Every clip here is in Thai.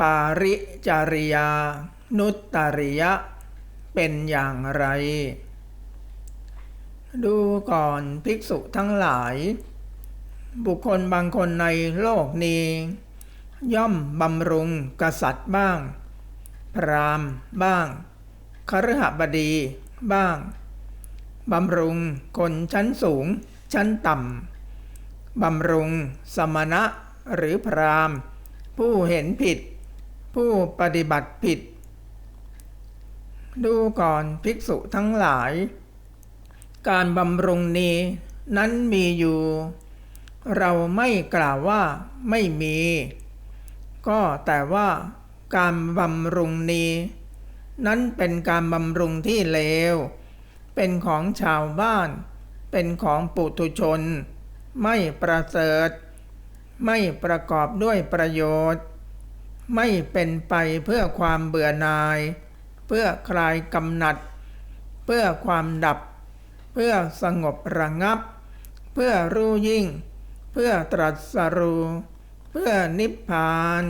ปาริจาริยา นุตตริยะ เป็นอย่างไร ดูก่อนภิกษุทั้งหลาย บุคคลบางคนในโลกนี้ ย่อมบำรุงกษัตริย์บ้าง พราหมณ์บ้างคฤหบดีบ้าง บำรุงคนชั้นสูง ชั้นต่ำ บำรุงสมณะหรือพราหมณ์ ผู้เห็นผิด ผู้ปฏิบัติผิด ดูก่อนภิกษุทั้งหลาย การบำรุงนี้นั้นมีอยู่ เราไม่กล่าวว่าไม่มี ก็แต่ว่าการบำรุงนี้ นั้นเป็นการบำรุงที่เลว เป็นของชาวบ้าน เป็นของปุถุชน ไม่ประเสริฐ ไม่ประกอบด้วยประโยชน์ ไม่เป็นไปเพื่อความเบื่อหน่าย เพื่อคลายกำหนัด เพื่อความดับ เพื่อสงบระงับ เพื่อรู้ยิ่ง เพื่อตรัสรู้ เพื่อนิพพาน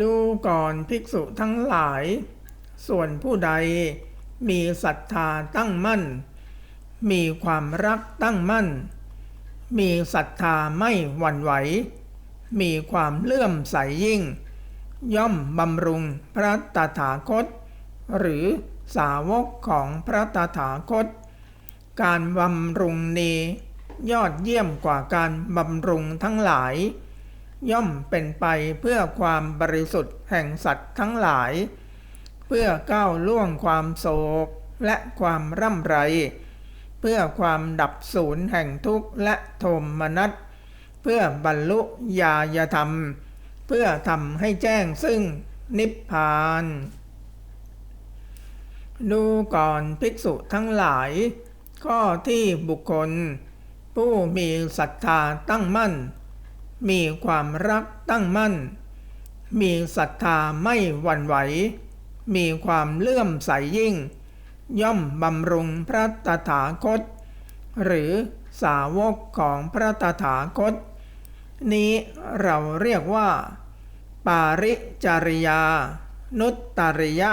ดูก่อนภิกษุทั้งหลาย ส่วนผู้ใดมีศรัทธาตั้งมั่น มีความรักตั้งมั่น มีศรัทธาไม่หวั่นไหว มีความเลื่อมใสยิ่ง ย่อมบำรุงพระตถาคต หรือสาวกของพระตถาคต การบำรุงนี้ยอดเยี่ยมกว่าการบำรุงทั้งหลาย ย่อมเป็นไปเพื่อความบริสุทธิ์แห่งสัตว์ทั้งหลาย เพื่อก้าวล่วงความโศกและความร่ำไร เพื่อความดับสูญแห่งทุกข์และโทมนัส เพื่อบรรลุญาญธรรม เพื่อทำให้แจ้งซึ่งนิพพาน ดูก่อนภิกษุทั้งหลาย ข้อที่บุคคล ผู้มีศรัทธาตั้งมั่น มีความรักตั้งมั่น มีศรัทธาไม่หวั่นไหว มีความเลื่อมใสยิ่ง ย่อมบำรุงพระตถาคต หรือสาวกของพระตถาคต นี้เราเรียกว่า ปาริจาริยา นุตตริยะ